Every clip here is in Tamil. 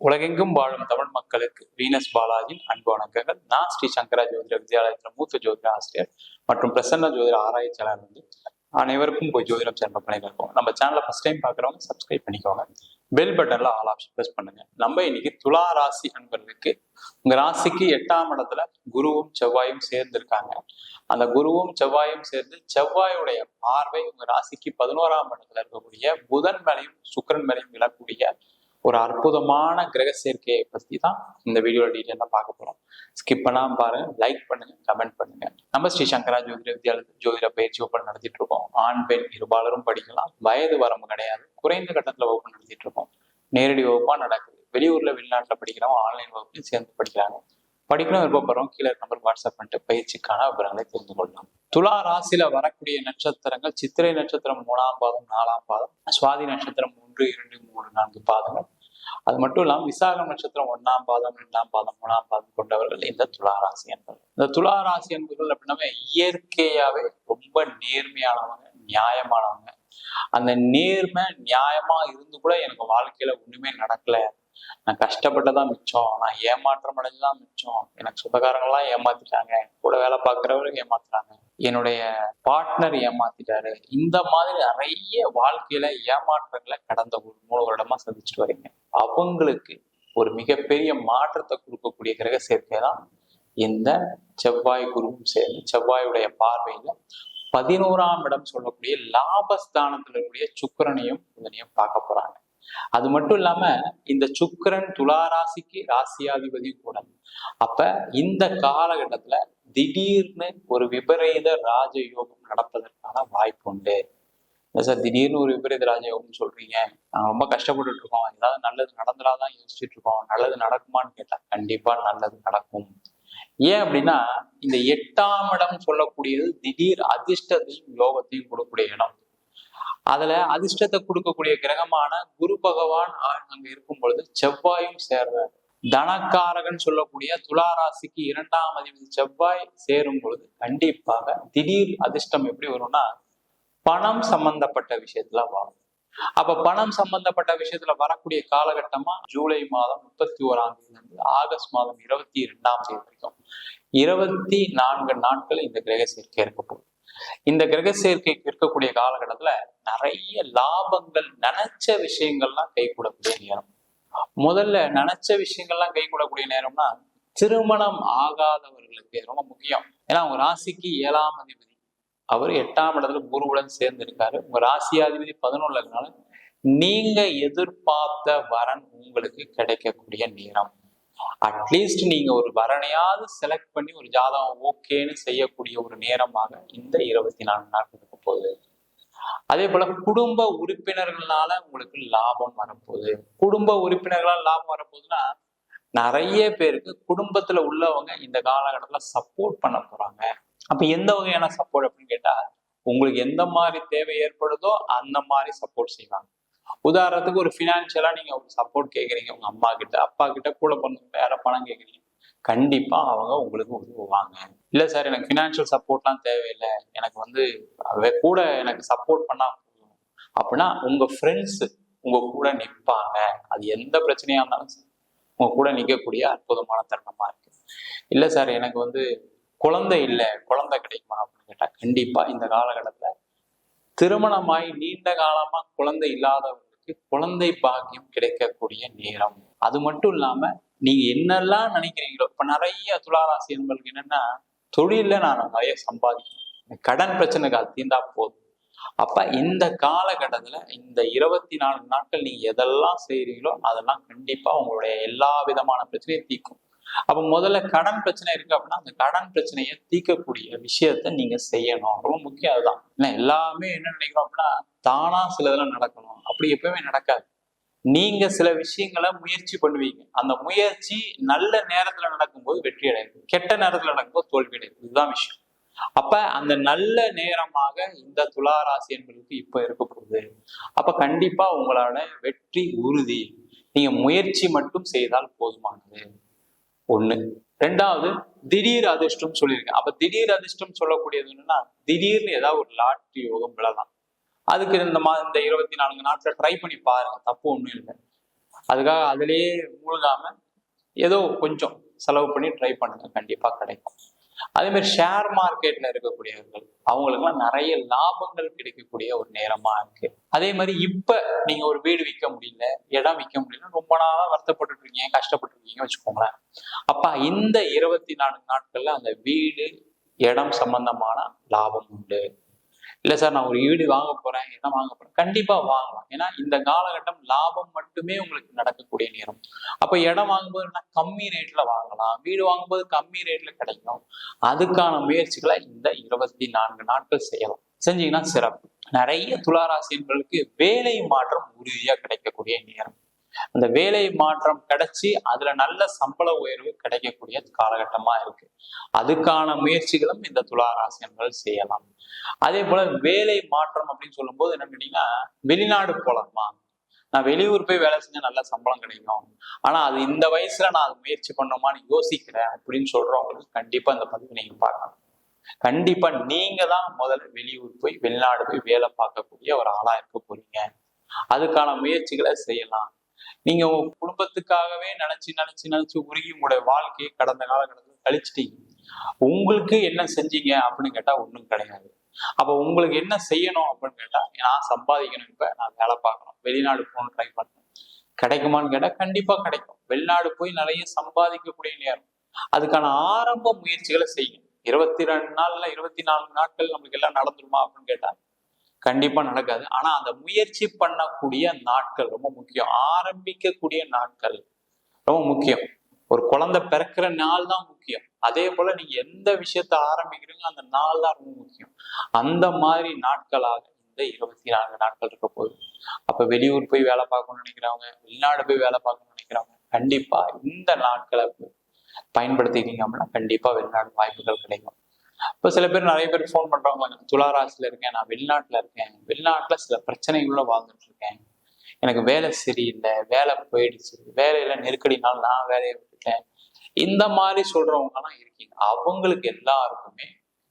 உலகெங்கும் வாழும் தமிழ் மக்களுக்கு வீனஸ் பாலாஜியின் அன்பு வணக்கங்கள். நான் ஸ்ரீ சங்கரா ஜோதிட வித்யாலயத்தில் மூத்த ஜோதிட ஆசிரியர் மற்றும் பிரசன்ன ஜோதிட ஆராய்ச்சியாளர் வந்து அனைவருக்கும் போய் ஜோதிடம் சேர்ந்த பண்ணியிருக்கோம் நம்ம சேனலை ஃபர்ஸ்ட் டைம் பார்க்குறவங்க சப்ஸ்கிரைப் பண்ணிக்கோங்க. பெல் பட்டன்ல ஆல் ஆப்ஷன் ப்ரெஸ் பண்ணுங்க. நம்ம இன்னைக்கு துலா ராசி அன்பர்களுக்கு உங்க ராசிக்கு எட்டாம் இடத்துல குருவும் செவ்வாயும் சேர்ந்திருக்காங்க. அந்த குருவும் செவ்வாயும் சேர்ந்து செவ்வாயுடைய பார்வை உங்க ராசிக்கு பதினோராம் இடத்துல இருக்கக்கூடிய புதன் மேலையும் சுக்கிரன் மேலையும் விழக்கூடிய ஒரு அற்புதமான கிரக சேர்க்கையை பத்தி தான் இந்த வீடியோ டீட்டெயிலாக பார்க்க போறோம். ஸ்கிப் பண்ணாம பாருங்க லைக் பண்ணுங்க கமெண்ட் பண்ணுங்க. நம்ம ஸ்ரீ சங்கரா ஜோதிட வித்யாலய ஜோதிட பயிற்சி வகுப்பு நடத்திட்டு இருக்கோம். ஆண் பெண் இருபாலரும் படிக்கலாம். வயது வரம்பு கிடையாது. குறைந்த கட்டத்துல வகுப்பு நடத்திட்டு இருக்கோம். நேரடி வகுப்பா நடக்குது. வெளியூர்ல வெளிநாட்டுல படிக்கிறவங்க ஆன்லைன் வகுப்புலையும் சேர்ந்து படிக்கிறாங்க. படிக்கணும் விருப்பப்படுறோம் கீழே நம்பர் வாட்ஸ்அப் பண்ணிட்டு பயிற்சிக்கான விவரங்களை தெரிந்து கொள்ளலாம். துலா ராசியில வரக்கூடிய நட்சத்திரங்கள் சித்திரை நட்சத்திரம் மூணாம் பாதம் நாலாம் பாதம் சுவாதி நட்சத்திரம் மூன்று இரண்டு மூணு நான்கு பாதங்கள். அது மட்டும் இல்லாம விசாகம் நட்சத்திரம் ஒன்றாம் பாதம் ரெண்டாம் பாதம் மூணாம் பாதம் கொண்டவர்கள் இந்த துலா இந்த துலா ராசி என்பவர்கள் அப்படின்னா இயற்கையாவே ரொம்ப நேர்மையானவங்க நியாயமானவங்க. அந்த நேர்மை நியாயமா இருந்து கூட எனக்கு வாழ்க்கையில ஒண்ணுமே நடக்கல. நான் கஷ்டப்பட்டதான் மிச்சம். நான் ஏமாற்றம் அடைஞ்சுதான் மிச்சம். எனக்கு சொந்தக்காரங்களாம் ஏமாத்திட்டாங்க. கூட வேலை பார்க்குறவரும் ஏமாத்துறாங்க. என்னுடைய பார்ட்னர் ஏமாத்திட்டாரு. இந்த மாதிரி நிறைய வாழ்க்கையில ஏமாற்றங்களை கடந்த ஒரு மூணு வருடமா சந்திச்சுட்டு வரீங்க. அவங்களுக்கு ஒரு மிகப்பெரிய மாற்றத்தை கொடுக்கக்கூடிய கிரக சேர்க்கை தான் இந்த செவ்வாய் குருவும் சேர்ந்து செவ்வாயுடைய பார்வையில பதினோராம் இடம் சொல்லக்கூடிய லாபஸ்தானத்துல இருக்கக்கூடிய சுக்கரனையும் இதனையும் பார்க்க போறாங்க. அது மட்டும் இல்லாம இந்த சுக்கரன் துலா ராசிக்கு ராசியாதிபதி கூட. அப்ப இந்த காலகட்டத்துல திடீர்னு ஒரு விபரீத ராஜயோகம் நடப்பதற்கான வாய்ப்பு உண்டு. சார் திடீர்னு ஒரு விபரீத ராஜயோகம்னு சொல்றீங்க. நாங்கள் ரொம்ப கஷ்டப்பட்டுட்டு இருக்கோம். ஏதாவது நல்லது நடந்துடாதான் யோசிச்சுட்டு இருக்கோம். நல்லது நடக்குமான்னு கேட்டா கண்டிப்பா நல்லது நடக்கும். ஏன் அப்படின்னா இந்த எட்டாம் இடம் சொல்லக்கூடியது திடீர் அதிர்ஷ்டத்தையும் யோகத்தையும் கொடுக்கக்கூடிய இடம். அதுல அதிர்ஷ்டத்தை கொடுக்கக்கூடிய கிரகமான குரு பகவான் அங்க இருக்கும் பொழுது செவ்வாயும் சேர்றாரு. தனக்காரகன் சொல்லக்கூடிய துலா ராசிக்கு இரண்டாம் அதிபதி செவ்வாய் சேரும் பொழுது கண்டிப்பாக திடீர் அதிர்ஷ்டம் எப்படி வரும்னா பணம் சம்பந்தப்பட்ட விஷயத்துல வரும் அப்ப பணம் சம்பந்தப்பட்ட விஷயத்துல வரக்கூடிய காலகட்டமா ஜூலை மாதம் முப்பத்தி ஓராம் தேதி இருந்து ஆகஸ்ட் மாதம் இருபத்தி இரண்டாம் தேதி வரைக்கும் இருபத்தி நான்கு நாட்கள் இந்த கிரக சேர்க்கை இருக்க போகுது. இந்த கிரக சேர்க்கைக்கு இருக்கக்கூடிய காலகட்டத்துல நிறைய லாபங்கள் நினைச்ச விஷயங்கள்லாம் கைகூடக்கூடிய நேரம். முதல்ல நினைச்ச விஷயங்கள்லாம் கைகூடக்கூடிய நேரம்னா திருமணம் ஆகாதவர்களுக்கு ரொம்ப முக்கியம். ஏன்னா அவங்க ராசிக்கு ஏழாம் அதிபதி அவர் எட்டாம் இடத்துல குருவுடன் சேர்ந்து இருக்காரு உங்க ராசியாதிபதி பதினொன்னுல இருக்கனால நீங்க எதிர்பார்த்த வரன் உங்களுக்கு கிடைக்கக்கூடிய நேரம். அட்லீஸ்ட் நீங்க ஒரு வரனையாவது செலக்ட் பண்ணி ஒரு ஜாதகம் ஓகேன்னு செய்யக்கூடிய ஒரு நேரமாக இந்த இருபத்தி நான்கு நாட்கள் இருக்க போகுது. அதே போல குடும்ப உறுப்பினர்களால உங்களுக்கு லாபம் வரப்போகுது. குடும்ப உறுப்பினர்களால் லாபம் வரப்போகுதுன்னா நிறைய பேருக்கு குடும்பத்துல உள்ளவங்க இந்த காலகட்டத்துல சப்போர்ட் பண்ண போறாங்க. அப்ப எந்த வகையான சப்போர்ட் அப்படின்னு கேட்டா உங்களுக்கு எந்த மாதிரி தேவை ஏற்படுதோ அந்த மாதிரி சப்போர்ட் செய்வாங்க. உதாரணத்துக்கு ஒரு ஃபினான்ஷியலா நீங்க ஒரு சப்போர்ட் கேட்குறீங்க உங்க அம்மா கிட்ட அப்பா கிட்ட கூட பிறந்தவங்க யார பணம் கேட்குறீங்க கண்டிப்பா அவங்க உங்களுக்கு உதவுவாங்க. இல்ல சார் எனக்கு ஃபினான்ஷியல் சப்போர்ட்லாம் தேவையில்லை. எனக்கு வந்து அவ கூட எனக்கு சப்போர்ட் பண்ணா அப்படின்னா உங்க ஃப்ரெண்ட்ஸ் உங்க கூட நிற்பாங்க அது எந்த பிரச்சனையா இருந்தாலும் சரி. உங்க கூட நிற்கக்கூடிய அற்புதமான தருணமா இருக்கு. இல்ல சார் எனக்கு வந்து குழந்தை இல்லை குழந்தை கிடைக்குமா அப்படின்னு கேட்டா கண்டிப்பா இந்த காலகட்டத்துல திருமணமாய் நீண்ட காலமா குழந்தை இல்லாதவர்களுக்கு குழந்தை பாக்கியம் கிடைக்கக்கூடிய நேரம். அது மட்டும் இல்லாம நீங்க என்னெல்லாம் நினைக்கிறீங்களோ இப்ப நிறைய துளாராசி என்பதுக்கு என்னன்னா தொழில நான் நிறைய சம்பாதிக்கணும். கடன் பிரச்சனைக்கு அது தீர்ந்தா போதும். அப்ப இந்த காலகட்டத்துல இந்த இருபத்தி நாலு நாட்கள் நீங்க எதெல்லாம் செய்யறீங்களோ அதெல்லாம் கண்டிப்பா உங்களுடைய எல்லா விதமான பிரச்சனையும் தீர்க்கும். அப்ப முதல்ல கடன் பிரச்சனை இருக்கு அப்படின்னா அந்த கடன் பிரச்சனையை தீர்க்கக்கூடிய விஷயத்த நீங்க செய்யணும். ரொம்ப முக்கியம் அதுதான். ஏன்னா எல்லாமே என்ன நினைக்கிறோம் அப்படின்னா தானா சில இதெல்லாம் நடக்கணும். அப்படி எப்பவுமே நடக்காது. நீங்க சில விஷயங்களை முயற்சி பண்ணுவீங்க. அந்த முயற்சி நல்ல நேரத்துல நடக்கும்போது வெற்றி அடையுது. கெட்ட நேரத்துல நடக்கும்போது தோல்வி அடையுது. இதுதான் விஷயம். அப்ப அந்த நல்ல நேரமாக இந்த துலா ராசி என்பதற்கு இப்ப இருக்க போகுது அப்ப கண்டிப்பா உங்களோட வெற்றி உறுதி நீங்க முயற்சி மட்டும் செய்தால் போதுமானது. ஒண்ணு. ரெண்டாவது திடீர் அதிர்ஷ்டம் சொல்லியிருக்கேன் அப்ப திடீர் அதிர்ஷ்டம் சொல்லக்கூடியது என்னன்னா திடீர்னு ஏதாவது ஒரு லாட்ரி யோகம் விழலாம். அதுக்கு இந்த மா இந்த இருபத்தி நான்கு நாட்கள் ட்ரை பண்ணி பாருங்க. தப்பு ஒண்ணும் இல்லை. அதுக்காக அதுலேயே மூழ்காம ஏதோ கொஞ்சம் செலவு பண்ணி ட்ரை பண்ணுங்க. கண்டிப்பா கிடைக்கும். அதே மாதிரி ஷேர் மார்க்கெட்ல இருக்கக்கூடியவர்கள் அவங்களுக்குலாம் நிறைய லாபங்கள் கிடைக்கக்கூடிய ஒரு நேரமா இருக்கு. அதே மாதிரி இப்ப நீங்க ஒரு வீடு விற்க முடியல இடம் விற்க முடியல ரொம்ப நாளா வருத்தப்பட்டு இருக்கீங்க கஷ்டப்பட்டு இருக்கீங்க வச்சுக்கோங்களேன். அப்ப இந்த இருபத்தி நான்கு நாட்கள்ல அந்த வீடு இடம் சம்பந்தமான லாபம் உண்டு. இல்ல சார் நான் ஒரு வீடு வாங்க போறேன் என்ன வாங்க போறேன்? கண்டிப்பா வாங்கலாம். ஏன்னா இந்த காலகட்டம் லாபம் மட்டுமே உங்களுக்கு நடக்கக்கூடிய நேரம். அப்ப இடம் வாங்கும்போது என்ன கம்மி ரேட்ல வாங்கலாம். வீடு வாங்கும்போது கம்மி ரேட்ல கிடைக்கும். அதுக்கான முயற்சிகளை இந்த இருபத்தி நான்கு நாட்கள் செய்யலாம். செஞ்சீங்கன்னா சிறப்பு. நிறைய துளாராசியர்களுக்கு வேலை மாற்றம் உறுதியா கிடைக்கக்கூடிய நேரம். அந்த வேலை மாற்றம் கிடைச்சி அதுல நல்ல சம்பள உயர்வு கிடைக்கக்கூடிய காலகட்டமா இருக்கு. அதுக்கான முயற்சிகளும் இந்த துளாராசியர்கள் செய்யலாம். அதே போல வேலை மாற்றம் அப்படின்னு சொல்லும்போது என்ன கேட்டீங்கன்னா வெளிநாடு போலாமா? நான் வெளியூர் போய் வேலை செஞ்சா நல்ல சம்பளம் கிடைக்கும். ஆனா அது இந்த வயசுல நான் அது முயற்சி பண்ணோமான்னு யோசிக்கிறேன் அப்படின்னு சொல்றவங்களுக்கு கண்டிப்பா இந்த பதிவு நீங்க பார்க்கலாம் கண்டிப்பா நீங்க தான் முதல்ல வெளியூர் போய் வெளிநாடு போய் வேலை பார்க்கக்கூடிய ஒரு ஆளா இருக்க போறீங்க. அதுக்கான முயற்சிகளை செய்யலாம். நீங்க உங்க குடும்பத்துக்காகவே நினைச்சு நினைச்சு நினைச்சு உருகி உங்களுடைய வாழ்க்கையை கடந்த காலகட்டத்தில் கழிச்சிட்டீங்க. உங்களுக்கு என்ன செஞ்சீங்க அப்படின்னு கேட்டா ஒண்ணும் கிடையாது. அப்ப உங்களுக்கு என்ன செய்யணும் அப்படின்னு கேட்டா நான் சம்பாதிக்கணும் இப்ப நான் வேலை பார்க்கணும். வெளிநாடு போகணும் ட்ரை பண்ணணும் கிடைக்குமான்னு கேட்டா கண்டிப்பா கிடைக்கும். வெளிநாடு போய் நிறைய சம்பாதிக்கக்கூடிய நேரம். அதுக்கான ஆரம்ப முயற்சிகளை செய்யும் இருபத்தி ரெண்டு நாள்ல இருபத்தி நாலு நாட்கள் நம்மளுக்கு எல்லாம் நடந்துருமா அப்படின்னு கேட்டா கண்டிப்பா நடக்காது. ஆனா அந்த முயற்சி பண்ணக்கூடிய நாட்கள் ரொம்ப முக்கியம். ஆரம்பிக்கக்கூடிய நாட்கள் ரொம்ப முக்கியம். ஒரு குழந்தை பிறக்கிற நாள் தான் முக்கியம். அதே போல நீங்க எந்த விஷயத்த ஆரம்பிக்கிறீங்க அந்த நாள் தான் ரொம்ப முக்கியம். அந்த மாதிரி நாட்களாக இந்த இருபத்தி நான்கு நாட்கள் இருக்க போகுது. அப்ப வெளியூர் போய் வேலை பார்க்கணும்னு நினைக்கிறவங்க வெளிநாடு போய் வேலை பார்க்கணும்னு நினைக்கிறவங்க கண்டிப்பா இந்த நாட்களை பயன்படுத்திக்கிட்டீங்க அப்படின்னா கண்டிப்பா வெளிநாடு வாய்ப்புகள் கிடைக்கும். இப்போ சில பேர் நிறைய பேர் ஃபோன் பண்றவங்க துளாராசில இருக்கேன் நான் வெளிநாட்டுல இருக்கேன். வெளிநாட்டுல சில பிரச்சனைகளுள்ள வாழ்ந்துட்டு இருக்கேன். எனக்கு வேலை சரியில்லை வேலை போயிடுச்சு. வேலையில நெருக்கடினால நான் வேலையை விட்டுட்டேன். இந்த மாதிரி சொல்றவங்கலாம் இருக்கீங்க. அவங்களுக்கு எல்லாருக்குமே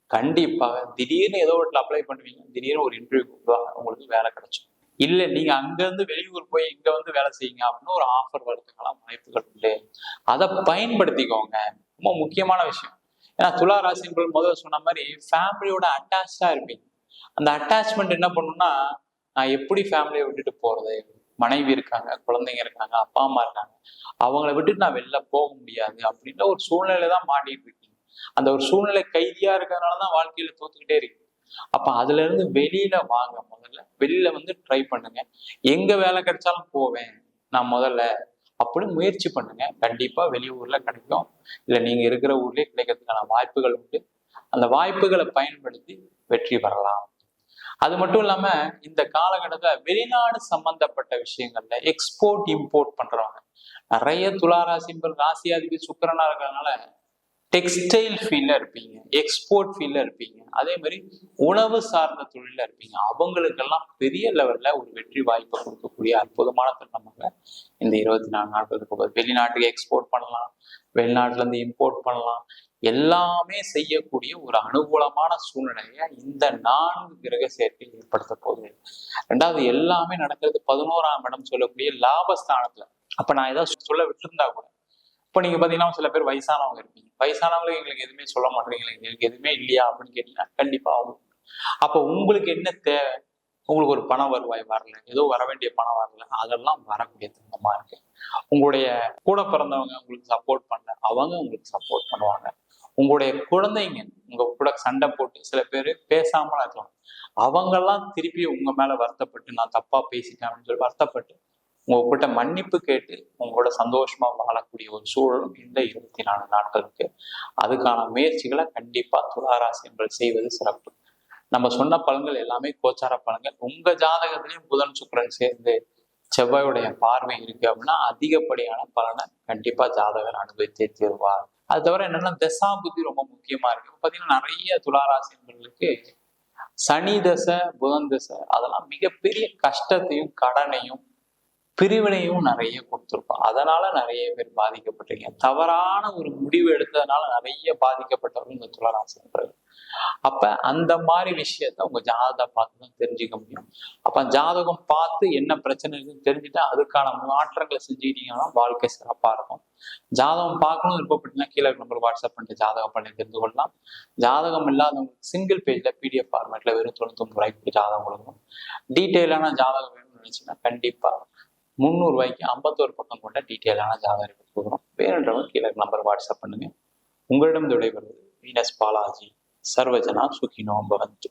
கண்டிப்பாக திடீர்னு ஏதோ ஒரு அப்ளை பண்ணுவீங்க திடீர்னு ஒரு இன்டர்வியூ கூப்பிடுவாங்க உங்களுக்கு வேலை கிடைச்சிடும். இல்ல நீங்க அங்க இருந்து வெளியூர் போய் இங்க வந்து வேலை செய்யுங்க அப்படின்னு ஒரு ஆஃபர் வரதுக்கெல்லாம் வாய்ப்புகள் உண்டு அதை பயன்படுத்திக்கோங்க. ரொம்ப முக்கியமான விஷயம். ஏன்னா துலா ராசின்கள் முதல்ல சொன்ன மாதிரி ஃபேமிலியோட அட்டாச்சா இருப்பீங்க. அந்த அட்டாச்மெண்ட் என்ன பண்ணும்னா நான் எப்படி ஃபேமிலியை விட்டுட்டு போறது? மனைவி இருக்காங்க குழந்தைங்க இருக்காங்க அப்பா அம்மா இருக்காங்க. அவங்கள விட்டுட்டு நான் வெளில போக முடியாது. அப்படின்ற ஒரு சூழ்நிலை தான் மாட்டிட்டு இருக்கீங்க. அந்த ஒரு சூழ்நிலை கைதியா இருக்கிறதுனாலதான் வாழ்க்கையில தோத்துக்கிட்டே இருக்கு அப்ப அதுல இருந்து வெளியில வாங்க முதல்ல. வெளியில வந்து ட்ரை பண்ணுங்க. எங்க வேலை கிடைச்சாலும் போவேன். நான் முதல்ல அப்படி முயற்சி பண்ணுங்க. கண்டிப்பா வெளியூர்ல கிடைக்கும். இல்ல நீங்க இருக்கிற ஊர்லயே கிடைக்கிறதுக்கான வாய்ப்புகள் உண்டு. அந்த வாய்ப்புகளை பயன்படுத்தி வெற்றி பெறலாம். அது மட்டும் இல்லாம இந்த காலகட்டத்துல வெளிநாடு சம்பந்தப்பட்ட விஷயங்கள்ல எக்ஸ்போர்ட் இம்போர்ட் பண்றவங்க. நிறைய துளாராசின்பர் ராசியாதிபதி சுக்கரனா இருக்கிறதுனால டெக்ஸ்டைல் ஃபீல்டில் இருப்பீங்க எக்ஸ்போர்ட் ஃபீல்டில் இருப்பீங்க. அதே மாதிரி உணவு சார்ந்த தொழிலில் இருப்பீங்க. அவங்களுக்கெல்லாம் பெரிய லெவலில் ஒரு வெற்றி வாய்ப்பை கொடுக்கக்கூடிய அற்புதமான தருணமாக இந்த இருபத்தி நாலு நாட்களுக்கு வெளிநாட்டுக்கு எக்ஸ்போர்ட் பண்ணலாம் வெளிநாட்டிலேருந்து இம்போர்ட் பண்ணலாம். எல்லாமே செய்யக்கூடிய ஒரு அனுகூலமான சூழ்நிலையை இந்த நான்கு கிரக சேர்க்கை ஏற்படுத்த போகுது. ரெண்டாவது எல்லாமே நடக்கிறது பதினோராம் இடம் சொல்லக்கூடிய லாபஸ்தானத்துல. அப்ப நான் ஏதாவது சொல்ல விட்டுருந்தா கூட இப்போ நீங்க பாத்தீங்கன்னா சில பேர் வயசானவங்க இருப்பீங்க. வயசானவங்களுக்கு எங்களுக்கு எதுவுமே சொல்ல மாட்டீங்களா எங்களுக்கு எதுவுமே இல்லையா அப்படின்னு கேட்டீங்கன்னா கண்டிப்பா ஆகும். அப்போ உங்களுக்கு என்ன தேவை? உங்களுக்கு ஒரு பண வருவாய் வரல. ஏதோ வர வேண்டிய பணம் வரல. அதெல்லாம் வரக்கூடிய தருணமா இருக்கு. உங்களுடைய கூட பிறந்தவங்க உங்களுக்கு சப்போர்ட் பண்ணல. அவங்க உங்களுக்கு சப்போர்ட் பண்ணுவாங்க. உங்களுடைய குழந்தைங்க உங்க கூட சண்டை போட்டு சில பேர் பேசாமலாம் இருக்கலாம். அவங்கெல்லாம் திருப்பி உங்க மேல வருத்தப்பட்டு நான் தப்பா பேசிட்டேன் அப்படின்னு சொல்லி வருத்தப்பட்டு உங்ககிட்ட மன்னிப்பு கேட்டு உங்களோட சந்தோஷமா வாழக்கூடிய ஒரு சூழலும் இந்த இருபத்தி நாலு நாட்களுக்கு அதுக்கான முயற்சிகளை கண்டிப்பா துளாராசியங்கள் செய்வது சிறப்பு. நம்ம சொன்ன பலன்கள் எல்லாமே கோச்சார பலன்கள். உங்க ஜாதகத்திலையும் புதன் சுக்கரன் சேர்ந்து செவ்வாயுடைய பார்வை இருக்கு அப்படின்னா அதிகப்படியான பலனை கண்டிப்பா ஜாதகர் அனுபவித்தே தீர்வார். அது தவிர என்னன்னா தசா புத்தி ரொம்ப முக்கியமா இருக்கு. பாத்தீங்கன்னா நிறைய துளாராசியர்களுக்கு சனி தசை புதன் தசை அதெல்லாம் மிகப்பெரிய கஷ்டத்தையும் கடனையும் பிரிவினையும் நிறைய கொடுத்துருக்கோம். அதனால நிறைய பேர் பாதிக்கப்பட்டிருக்கீங்க. தவறான ஒரு முடிவு எடுத்ததுனால நிறைய பாதிக்கப்பட்டவர்கள் இந்த துளராசி அப்ப அந்த மாதிரி விஷயத்த உங்க ஜாதகத்தை பார்த்து தான் தெரிஞ்சுக்க முடியும். அப்ப ஜாதகம் பார்த்து என்ன பிரச்சனை இருக்குன்னு தெரிஞ்சுட்டு அதுக்கான மாற்றங்களை செஞ்சுக்கிட்டீங்கன்னா வாழ்க்கை சிறப்பா இருக்கும். ஜாதகம் பார்க்கணும் விருப்பப்பட்டீங்கன்னா கீழே நம்பர் வாட்ஸ்அப் பண்ணிட்டு ஜாதகம் பண்ணி தெரிந்து கொள்ளலாம். ஜாதகம் இல்லாதவங்களுக்கு சிங்கிள் பேஜ்ல பிடிஎஃப் ஃபார்மேட்ல வெறும் தொண்ணூத்தொம்பது ரூபாய்க்கு ஜாதகம் கொடுக்கணும். டீட்டெயிலான ஜாதகம் வேணும்னு நினைச்சுன்னா கண்டிப்பா முந்நூறு ரூபாய்க்கு ஐம்பத்தோரு பக்கம் கொண்ட டீட்டெயிலான ஜாதகம் எடுத்து கொடுக்குறோம். வேணுன்றவங்க கீழே நம்பர் வாட்ஸ்அப் பண்ணுங்க. உங்களிடம் விடைபெறுவது வீனஸ் பாலாஜி. சர்வஜனா சுகினோ பவந்து.